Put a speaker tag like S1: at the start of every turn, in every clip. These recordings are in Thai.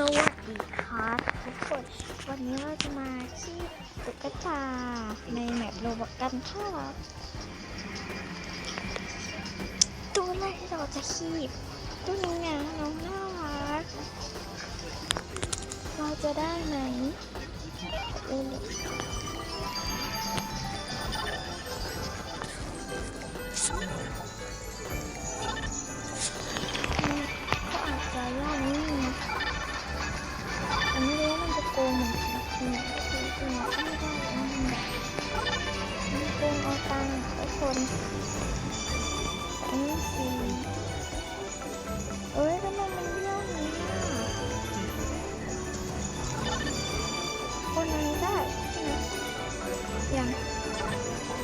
S1: สวัสดีครับทุกคนวันนี้เราจะมาที่ตุ๊กตาในแมปโรบกันครับตัวแรกที่เราจะคีบตัวนี้นะน้องน่ารักเราจะได้ไหมเล่นเลย ยังไม่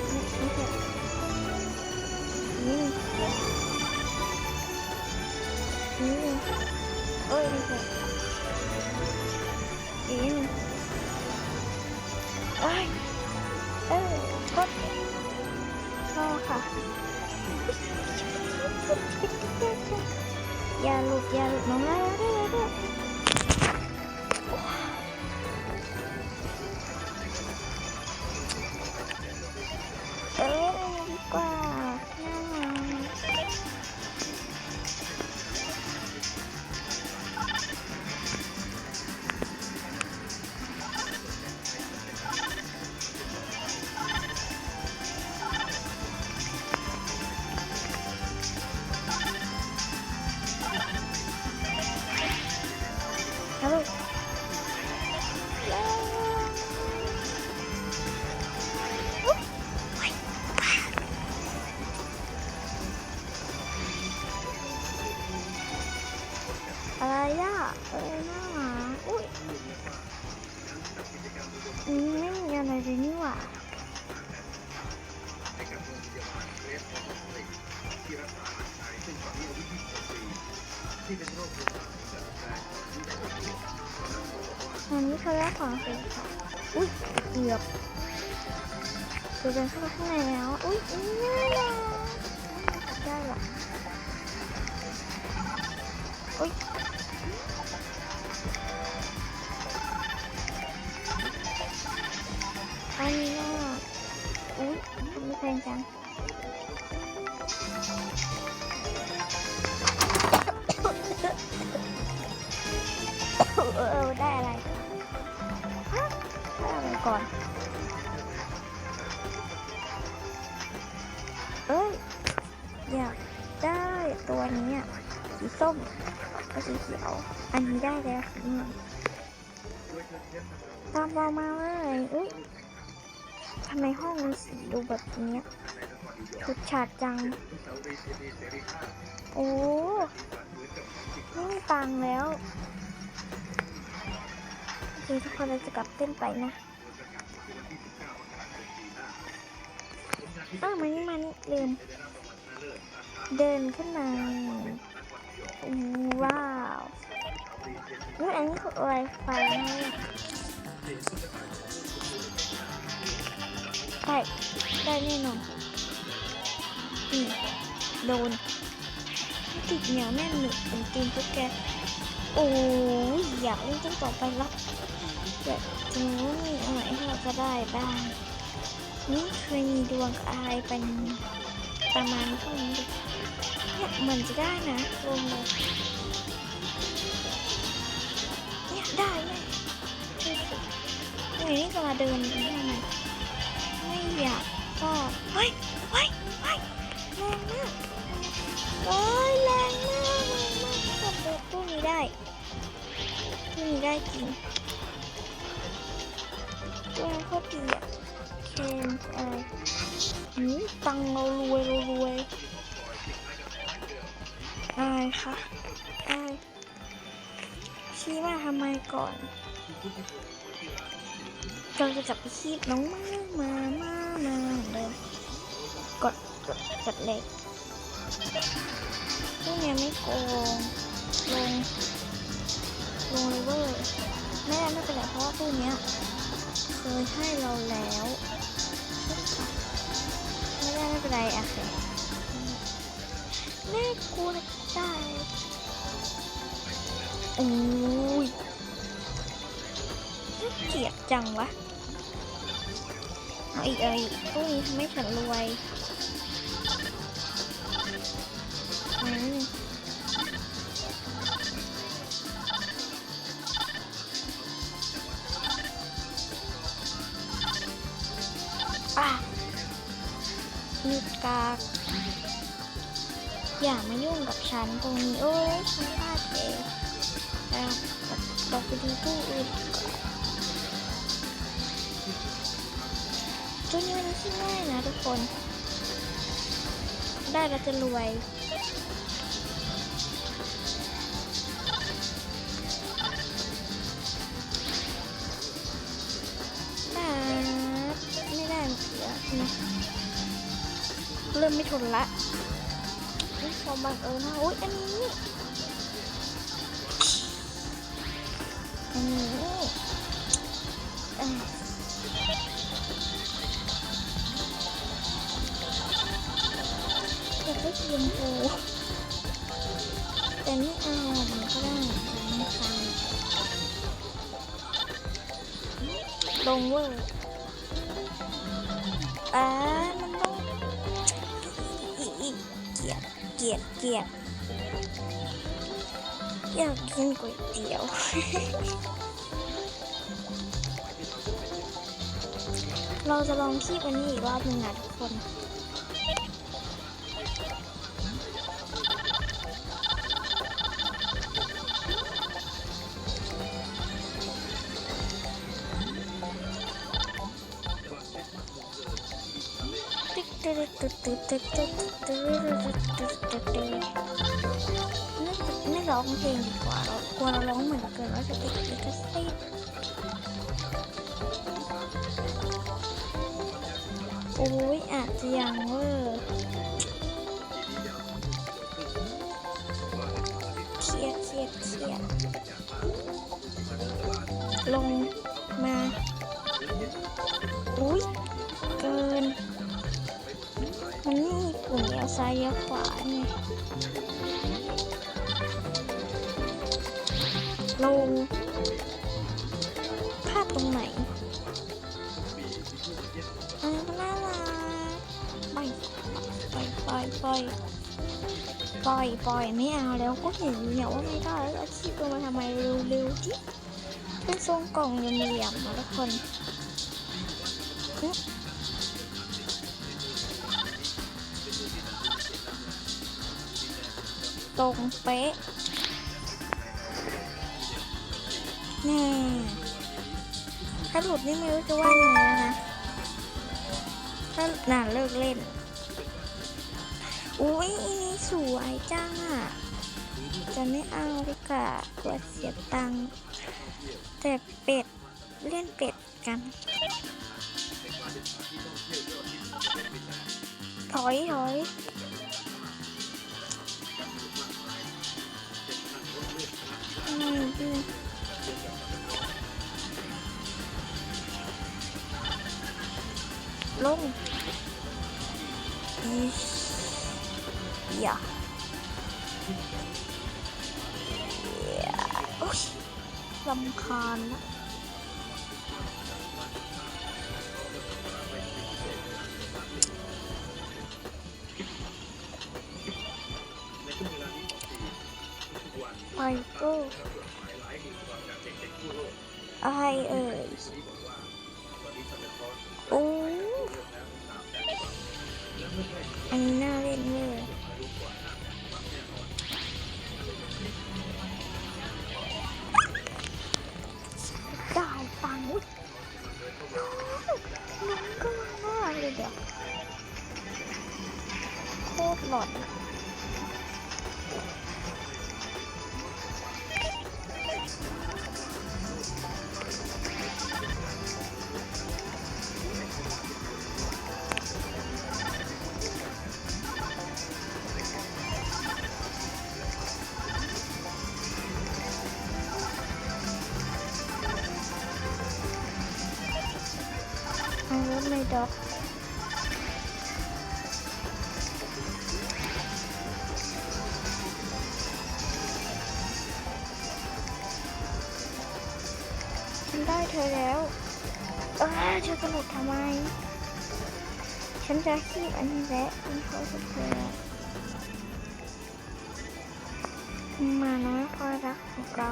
S1: ไม่เสร็จนี่นี่เอ้ยไม่เสร็จอินไอ้ยเออกดเข้าค่ะ อย่าหลุดอย่าหลุดน้องได้ได้ได้ได้เดี อะไรอะเอ้ยน่ารักอุ้ยอืมไม่มีอะไรเลยนี่หว่าอันนี้เขาเรียกของเสร็จค่ะอุ้ยเกือบเกือบเดินเข้าไปข้างในแล้วอุ้ยนี่น่ารักได้หรออุ้ย ก่อน เอ้ย อยากได้ตัวนี้อะ สีส้มกับสีเขียว อันนี้ได้แล้วสีเหลืองตามเรามาเลยอุ้ยทำไมห้องมันสีดูแบบนี้ชุดฉาดจัง โอ้ไม่มีตังแล้วโอเคทุกคนเราจะกลับเต้นไปนะ อ้าวมันมันลืม เดินขึ้นมา ว้าวนี่อันนี้คืออะไรไฟเนี่ยใช่ได้แน่นอนอืมโดนติดเหนียวแน่นหนึบเป็นตีนพวกแกโอ้ยอยากเล่นตั้งต่อไปละอยากจะรู้มีอะไรที่เราจะได้บ้าง นี่เคยมีดวงอายเป็นประมาณเท่านี้เนี่ยเหมือนจะได้นะรวมเลยเนี่ยได้เลยยังไงนี่จะมาเดินทำไมไม่อยากก็เฮ้ยเฮ้ยเฮ้ยแรงมากเฮ้ยแรงมากแรงมากกดเด็กตู้นี้ได้ตู้นี้ได้จริงตู้นี้โคตรดีอะ เคนอะไรหืมตังเรารวยเรารวยอะไรคะอะไรชี้มาทำไมก่อนเราจะจับไปคีบน้องมามามามาเหมือนเดิมกดกดกดเล็กพวกเนี้ยไม่โกงลงลงเลเวอร์ไม่ได้ไม่เป็นไรเพราะว่าตู้เนี้ยเคยให้เราแล้ว ไม่เป็นไรโอเคแม่กลัวตายโอ้ยเก
S2: ลียดจังวะ เอาอีกเอาอีกพวกนี้ทำให้ฉันรวย กากอย่ามายุ่งกับฉันตรงนี้ โอ้ยฉันพลาดเองแล้วเราไปดูผู้อื่นดีกว่าตู้นี้มันที่ง่ายนะทุกคน ได้เราจะรวย ริ่มไม่ทนละอุ๊ยความบังเอิญนะอุ้ยอันนี้อันนี้อยากได้สีชมพูแต่ไม่เอามันก็ได้ไม่ฟังลงเวอร์ กียดเกียดเกียดอยากกินก๋วยเตี๋ยวเราจะลองคีบอันนี้อีกรอบหนึ่งนะทุกคน ไม่ร้องเพลงดีกว่าเรากลัวเราร้องเหมือนเกินว่าจะติดลิขสิทธิ์โอ้ยอาจจะยังเวอร์เครียดเครียดเครียด ซ้ายเลี้ยวขวาลงพลาดตรงไหนอันนี้ก็น่ารักปล่อยปล่อยปล่อยปล่อยปล่อยปล่อยไม่เอาแล้วก็เห็นอยู่เนี่ยว่าไม่ได้แล้วอาชีพลงมาทำไมเร็วๆที่เป็นทรงกล่องเหลี่ยมๆนะทุกคน ตรงเป๊ะแน่ถ้าหลุดนี่ไม่รู้จะว่ายังไงแล้วนะ ถ้าน่าเลิกเล่น อุ้ยอันนี้สวยจังอะ จะไม่เอาดีกว่ากลัวเสียตังค์แต่เป็ด เล่นเป็ดกัน ถอยถอย ลงอีอย่าโอ๊ยลำคาญนะไปก็อะไรเอ่ย ดอก
S1: ฉันได้เธอแล้วเออเธอกระโดดทำไม ฉันจะขีบอันนี้แหละเป็นเขาสุดเลยมาน้อยคอรักของเรา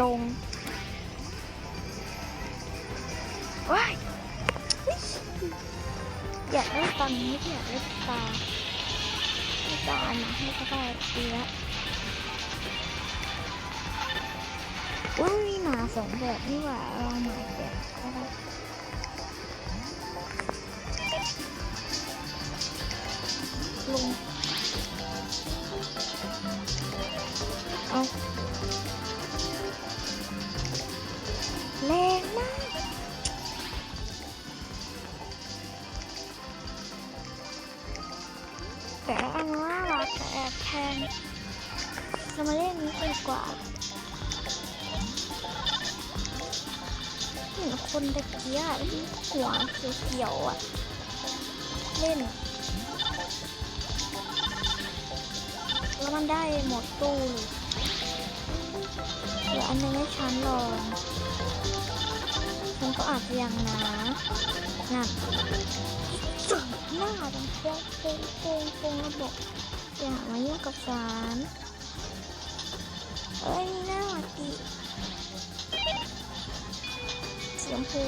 S1: ลง ว้ายอยากได้ตังค์ไม่อยากได้ปลาไม่ต้องเอามาให้ก็ได้ดีละอุ้ยมีหมาสองแบบนี่หว่าเอาหมาแบบก็ได้ลงเอา ตะเกียบที่หัวเขียวอะ เล่น แล้วมันได้หมดตู้เลยเดี๋ยวอันนึงให้ฉันลอง ฉันก็อาจจะยังนะนั่นสุดหน้าดังโป้งโป้งโป้งโป้งระบบอย่ามายุ่งกับฉันเอ้ยหน้าหวัดดี มพู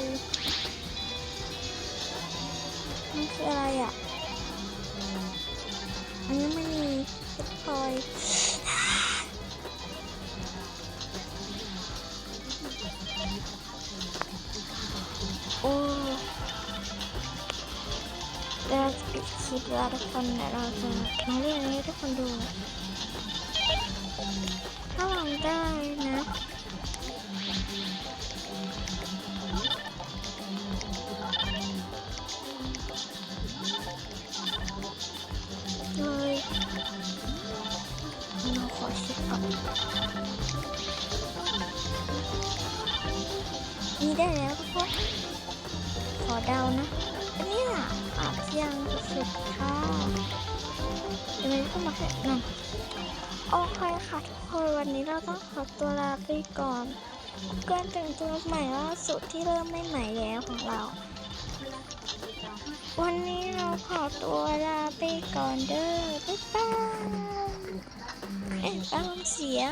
S1: มันคืออะไรอะ อันนี้ไม่มีเพชรพลอยโอ้เราจะปิดคลิปแล้วทุกคนเดี๋ยเราจะมาเล่นอันนี้ให้ทุกคนดูถ้าลองได้ เดานะ เนี่ยอาจยังจะเสร็จค่ะเดี๋ยวมันเข้ามาแค่นั้นโอเคค่ะทุกคนวันนี้เราต้องขอตัวลาไปก่อนการแต่งตัวใหม่ล่าสุดที่เริ่มไม่ใหม่แล้วของเรา วันนี้เราขอตัวลาไปก่อนเด้อบ๊ายบายเอ๊ะอารมเสีย